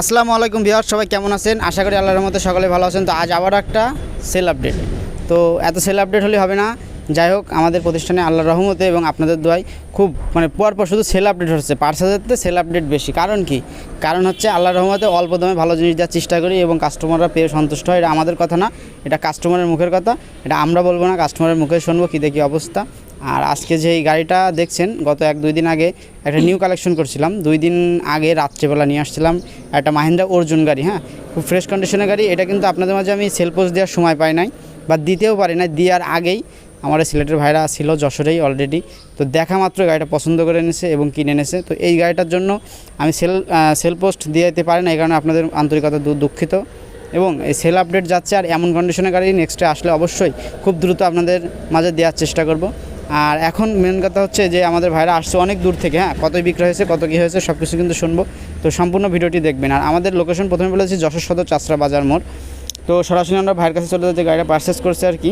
আসসালামু আলাইকুম বিহার সবাই কেমন আছেন? আশা করি আল্লাহর মতো সকলে ভালো আছেন। তো আজ আবার একটা সেল আপডেট তো এত সেল আপডেট হলে হবে না। যাই হোক, আমাদের প্রতিষ্ঠানে আল্লাহর রহমতে এবং আপনাদের দোয়ায় খুব মানে পর পর শুধু সেল আপডেট হচ্ছে। পার্সাজেতে সেল আপডেট বেশি। কারণ কি? কারণ হচ্ছে আল্লাহর রহমতে অল্প দামে ভালো জিনিস দেওয়ার চেষ্টা করি এবং কাস্টমাররা পেয়ে সন্তুষ্ট হয়। এটা আমাদের কথা না। এটা কাস্টমারের মুখের কথা। এটা আমরা বলব না। কাস্টমারের মুখে শুনব কী দেখি অবস্থা। আর আজকে যে এই গাড়িটা দেখছেন, গত এক দুই দিন আগে একটা নিউ কালেকশন করছিলাম। দুই দিন আগে রাত্রেবেলা নিয়ে আসছিলাম একটা মাহিন্দ্রা অর্জুন গাড়ি হ্যাঁ? খুব ফ্রেশ কন্ডিশনের গাড়ি। এটা কিন্তু আপনাদের মাঝে আমি সেল পোস্ট দেওয়ার সময় পাই নাই বা দিতেও পারি না দেওয়ার আগেই আমার সিলেটের ভাইরা ছিল যশোরেই অলরেডি তো দেখা মাত্র গাড়িটা পছন্দ করে এনেছে এবং কিনে এনেছে তো এই গাড়িটার জন্য আমি সেল সেল পোস্ট দিয়ে দিতে পারি না, এই কারণে আপনাদের আন্তরিকতা দুঃখিত। এবং এই সেল আপডেট যাচ্ছে আর এমন কন্ডিশনের গাড়ি নেক্সটে আসলে অবশ্যই খুব দ্রুত আপনাদের মাঝে দেওয়ার চেষ্টা করব। আর এখন মেন কথা হচ্ছে যে আমাদের ভাইরা আসছে অনেক দূর থেকে হ্যাঁ? কত বিক্রয় হয়েছে কত কী হয়েছে সব কিছু কিন্তু শুনব। তো সম্পূর্ণ ভিডিওটি দেখবেন। আর আমাদের লোকেশন প্রথমে বলেছি যশোর সদর চাষরা বাজার মোড়। তো সরাসরি আমরা ভাইয়ের কাছে চলে যাচ্ছি গাড়িটা পারচেস করছে আর কি।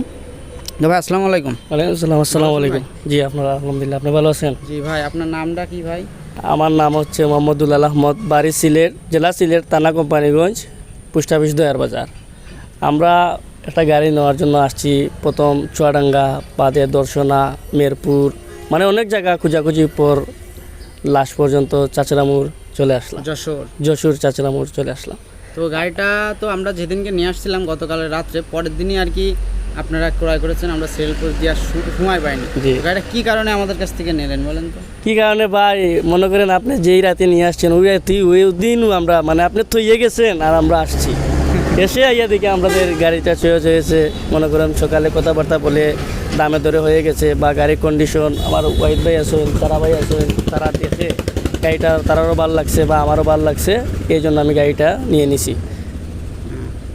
তো ভাই আসসালামু আলাইকুম। ওয়ালাইকুম আসসালাম আসসালামু আলাইকুম। জি আপনারা আলহামদুলিল্লাহ আপনি ভালো আছেন? জি ভাই আপনার নামটা কি ভাই? আমার নাম হচ্ছে মোহাম্মদুল আহমদ বাড়ি সিলেট জেলা সিলেট থানা কোম্পানিগঞ্জ পোস্ট অফিস দয়ার বাজার। আমরা একটা গাড়ি নেওয়ার জন্য আসছি। প্রথম চুয়াডাঙ্গা বাদে দর্শনা মেরপুর মানে অনেক জায়গা খোঁজাখুঁজির পর লাস্ট পর্যন্ত চাচরামুর চলে আসলাম। যশোর। যশোর চাচরামুর চলে আসলাম। তো গাড়িটা তো আমরা যেদিনকে নিয়ে আসছিলাম গতকালের রাত্রে পরের দিনই আর কি আপনারা ক্রয় করেছেন আমরা সেল করে দেওয়ার সু- সময় পাইনি। গাড়িটা কী কারণে আমাদের কাছ থেকে নিলেন বলেন তো? কী কারণে ভাই? মনে করেন আপনি যেই রাতে নিয়ে আসছেন ওই রাতেই ওই দিনও আমরা মানে আপনি তো ইয়ে গেছেন আর আমরা আসছি। এসে আইয়া দেখি আমাদের গাড়িটা চয়েস হয়েছে। মনে করেন সকালে কথাবার্তা বলে দামে দরে হয়ে গেছে বা গাড়ির কন্ডিশন আমার ওয়াইফ ভাই আছেন তারা ভাই আছেন তারা দেখে গাড়িটা তারারও ভালো লাগছে বা আমারও ভালো লাগছে এই জন্য আমি গাড়িটা নিয়ে নিছি।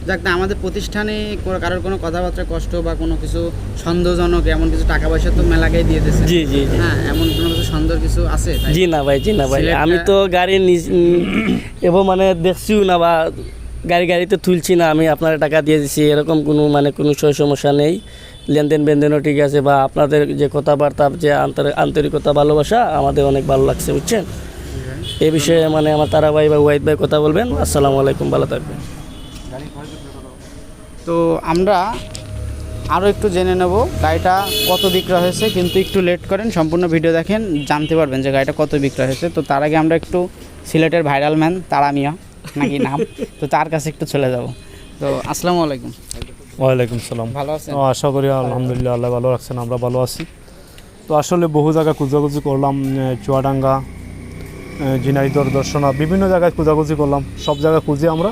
যাক না আমাদের প্রতিষ্ঠানে কারোর কোনো কথাবার্তা কষ্ট বা কোনো কিছু সন্দেহজনক এমন কিছু টাকা পয়সা তো মেলাকেই দিয়ে দিয়েছে। জি জি হ্যাঁ এমন কোনো কিছু সন্দেহ কিছু আছে? জি না ভাই জি না ভাই। আমি তো গাড়ি এবং মানে দেখছিও না বা গাড়ি গাড়িতে তুলছি না, আমি আপনার টাকা দিয়ে দিচ্ছি এরকম কোনো মানে কোনো সই সমস্যা নেই। লেনদেন বেনদেনও ঠিক আছে, বা আপনাদের যে কথাবার্তা, যে আন্তর- আন্তরিকতা, ভালোবাসা, আমাদের অনেক ভালো লাগছে, বুঝছেন? এ বিষয়ে মানে আমার তারা ভাই বা ওয়াইদ ভাই কথা বলবেন। আসসালামু আলাইকুম, ভালো থাকবেন। তো আমরা আরও একটু জেনে নেব, গাড়িটা কত বিক্রয় হয়েছে, কিন্তু একটু লেট করেন, সম্পূর্ণ ভিডিও দেখেন, জানতে পারবেন যে গাড়িটা কত বিক্রয় হয়েছে। তো তার আগে আমরা একটু সিলেটের ভাইরাল ম্যান, তারা মিয়া। নাকি নাম? তো তার কাছে একটু চলে যাব। তো আসসালামু আলাইকুম। ওয়ালাইকুম সালাম। ভালো আছেন? ও, আশা করি আলহামদুলিল্লাহ আল্লাহ ভালো রাখছেন আমরা ভালো আছি। তো আসলে বহু জায়গায় খোঁজাখুঁজি করলাম চুয়াডাঙ্গা এ, ঝিনাইদহ দর্শনা বিভিন্ন জায়গায় খোঁজাখুঁজি করলাম। সব জায়গায় খুঁজে আমরা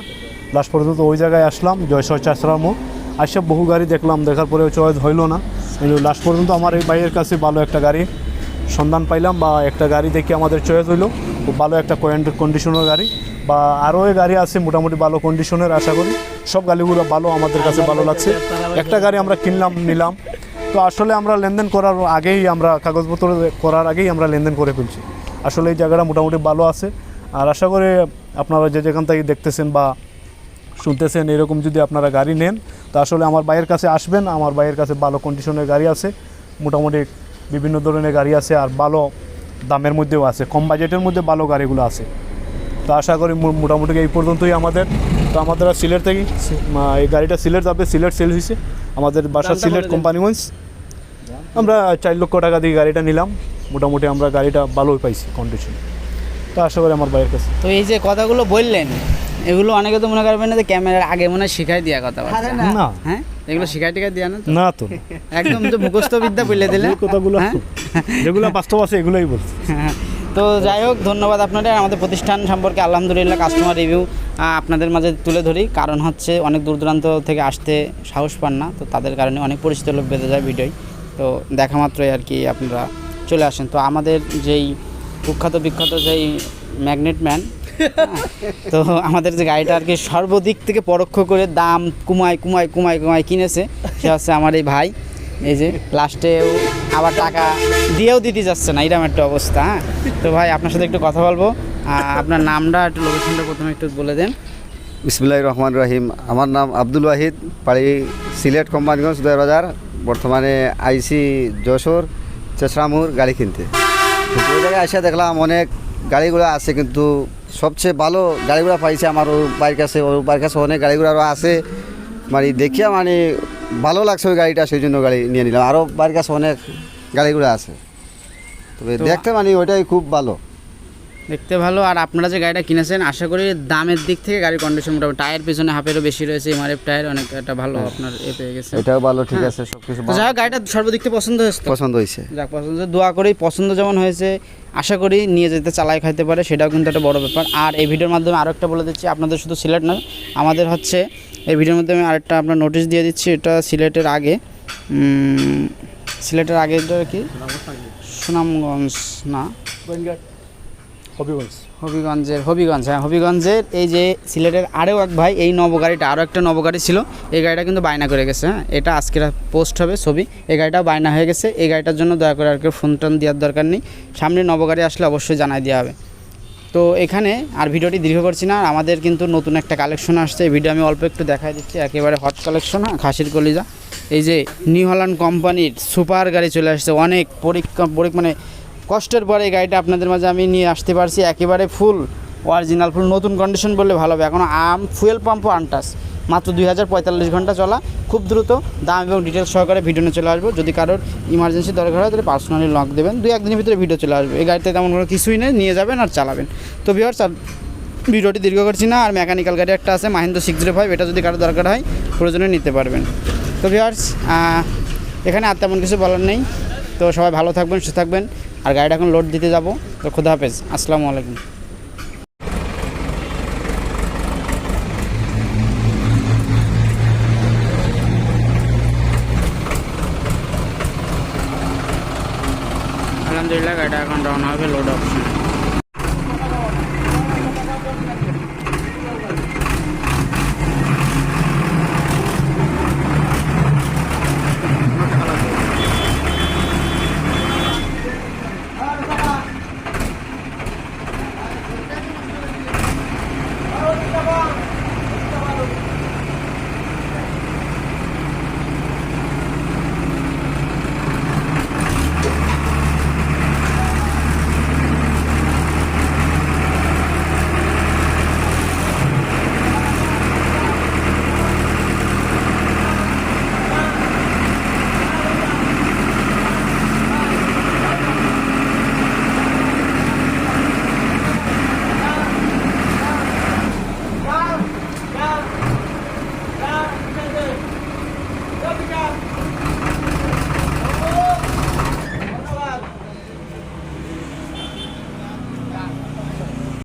লাস্ট পর্যন্ত ওই জায়গায় আসলাম জয়সর চাষরা মোড়। আসে বহু গাড়ি দেখলাম দেখার পরে চয়েস হইল না। কিন্তু লাস্ট পর্যন্ত আমার এই ভাইয়ের কাছে ভালো একটা গাড়ি। সন্ধান পাইলাম বা একটা গাড়ি দেখে আমাদের চয়েস হইল। খুব ভালো একটা কন্ডিশনের গাড়ি বা আরও গাড়ি আছে মোটামুটি ভালো কন্ডিশনের আশা করি সব গাড়িগুলো ভালো আমাদের কাছে ভালো লাগছে। একটা গাড়ি আমরা কিনলাম, নিলাম। তো আসলে আমরা লেনদেন করার আগেই আমরা কাগজপত্র করার আগেই আমরা লেনদেন করে ফেলছি। আসলে এই জায়গাটা মোটামুটি ভালো আছে। আর আশা করি আপনারা যে যেখান থেকে দেখতেছেন বা শুনতেছেন এরকম যদি আপনারা গাড়ি নেন, তো আসলে আমার বাইয়ের কাছে আসবেন। আমার বাইয়ের কাছে ভালো কন্ডিশনের গাড়ি আছে। মোটামুটি বিভিন্ন ধরনের গাড়ি আছে আর ভালো দামের মধ্যেও আছে কম বাজেটের মধ্যে ভালো গাড়িগুলো আছে। তো আশা করি মোটামুটি এই পর্যন্তই আমাদের। তো আমাদের আর সিলেট থেকে এই গাড়িটা সিলেট যাবে সিলেট সেল হয়েছে। আমাদের বাসা সিলেট কোম্পানিগঞ্জ। আমরা চার লক্ষ টাকা দিয়ে গাড়িটা নিলাম। মোটামুটি আমরা গাড়িটা ভালোই পাইছি কন্ডিশন তো আশা করি আমার বাইরের কাছে। তো এই যে কথাগুলো বললেন এগুলো অনেকে তো মনে করবেন না যে ক্যামেরার আগে মনে হয় শিখাই দিয়া কথা না। হ্যাঁ? এগুলো শিখাই টিখাই দিয়া না না তো। একদম তো মুখস্থ বিদ্যা বলে দিলে। কথাগুলো হ্যাঁ? যেগুলো বাস্তব আছে এগুলোই বলছি। হ্যাঁ, তো যাই হোক ধন্যবাদ আপনাদের। আমাদের প্রতিষ্ঠান সম্পর্কে আলহামদুলিল্লাহ কাস্টমার রিভিউ আপনাদের মাঝে তুলে ধরি। কারণ হচ্ছে অনেক দূর দূরান্ত থেকে আসতে সাহস পান না তো তাদের কারণে অনেক পরিচিত লোক বেঁধে যায় ভিডিওয়। তো দেখা মাত্রই আর কি আপনারা চলে আসেন। তো আমাদের যেই কুখ্যাত বিখ্যাত যেই ম্যাগনেট ম্যান তো আমাদের যে গাড়িটা আর কি সর্বদিক থেকে পরোক্ষ করে দাম কুমায় কুমায় কুমায় কুমায় কিনেছে, সে হচ্ছে আমার এই ভাই। এই যে লাস্টেও আবার টাকা দিয়েও দিতে যাচ্ছে না এরকম একটা অবস্থা হ্যাঁ? তো ভাই, আপনার সাথে একটু কথা বলব। আপনার নামটা একটু লোকেশনটা প্রথমে একটু বলে দেন। বিসমুল্লাহ রহমান রহিম। আমার নাম আব্দুল ওয়াহিদ, পাড়ি সিলেট কোম্পানিগঞ্জ দয়ার বাজার, বর্তমানে আইসি যশোর, চেসরামুর, গাড়ি কিনতে। ওই জায়গায় দেখলাম অনেক গাড়িগুলো আছে কিন্তু সবচেয়ে ভালো গাড়িগুলো পাইছে আমার ওর বাইর কাছে ওর বাইর কাছে অনেক গাড়িগুলো আরও আছে। মানে দেখিয়া মানে ভালো লাগছে ওই গাড়িটা সেই জন্য গাড়ি নিয়ে নিলাম। আরও বাইর কাছে অনেক গাড়িগুলো আছে। তবে দেখতে মানে ওইটাই খুব ভালো। দেখতে ভালো। আর আপনারা যে গাড়িটা কিনেছেন আশা করি দামের দিক থেকে গাড়ির কন্ডিশন মোটামুটি টায়ার পিছনে হাফেরও বেশি রয়েছে এমআরএফ টায়ার অনেক একটা ভালো আপনার এ পেয়ে গেছে। এটাও ভালো ঠিক আছে সব কিছু তো যাই হোক গাড়িটা সর্বদিক থেকে পছন্দ হয়েছে পছন্দ হয়েছে। যাক পছন্দ দোয়া করি পছন্দ যেমন হয়েছে আশা করি নিয়ে যেতে চালাই খাইতে পারে সেটাও কিন্তু একটা বড় ব্যাপার। আর এই ভিডিওর মাধ্যমে আরও একটা বলে দিচ্ছি আপনাদের শুধু সিলেট নয় আমাদের হচ্ছে এই ভিডিওর মাধ্যমে আরেকটা আপনার নোটিশ দিয়ে দিচ্ছি এটা সিলেটের আগে সিলেটের আগে এটা কি? সুনামগঞ্জ। না। হবিগঞ্জ? হবিগঞ্জের, হবিগঞ্জ হ্যাঁ হবিগঞ্জের এই যে সিলেটের আরও এক ভাই, এই নবগাড়িটা, আরও একটা নবগাড়ি ছিল, এই গাড়িটা কিন্তু বায়না করে গেছে হ্যাঁ এটা আজকে পোস্ট হবে ছবি, এই গাড়িটাও বায়না হয়ে গেছে, এই গাড়িটার জন্য দয়া করে আর কেউ ফোন টোন দেওয়ার দরকার নেই, সামনে নবগাড়ি আসলে অবশ্যই জানাই দেওয়া হবে। তো এখানে আর ভিডিওটি দীর্ঘ করছি না আমাদের কিন্তু নতুন একটা কালেকশন আসছে, এই ভিডিও আমি অল্প একটু দেখাই দিচ্ছি, একেবারে হট কালেকশন হ্যাঁ খাসির কলিজা। এই যে নিউ হল্যান্ড কোম্পানির সুপার গাড়ি চলে আসছে, অনেক পরীক্ষা পরীক মানে কষ্টের পরে এই গাড়িটা আপনাদের মাঝে আমি নিয়ে আসতে পারছি। একেবারে ফুল অরিজিনাল ফুল নতুন কন্ডিশন বললে ভালো হবে। এখন আম ফুয়েল পাম্পও আনটাস মাত্র দুই হাজার পঁয়তাল্লিশ ঘণ্টা চলা। খুব দ্রুত দাম এবং ডিটেলস সহকারে ভিডিও নিয়ে চলে আসব। যদি কারোর ইমার্জেন্সি দরকার হয়, তাহলে পার্সোনালি লক দেবেন। দুই একদিনের ভিতরে ভিডিও চলে আসবে। এই গাড়িতে তেমন কোনো কিছুই নেই। নিয়ে যাবেন আর চালাবেন। তো বিহার ভিডিওটি দীর্ঘ করছি না। আর মেকানিক্যাল গাড়ি একটা আছে মাহিন্দ্র সিক্স জিরো ফাইভ এটা যদি কারও দরকার হয়, প্রয়োজনে নিতে পারবেন। তো ভিওয়ার্স এখানে আর তেমন কিছু বলার নেই। তো সবাই ভালো থাকবেন, সুস্থ থাকবেন। আর গাড়িটা এখন লোড দিতে যাব। তো খুদা হাফেজ। আসসালামু আলাইকুম। আলহামদুলিল্লাহ, গাড়িটা এখন রওনা হবে লোড অপশন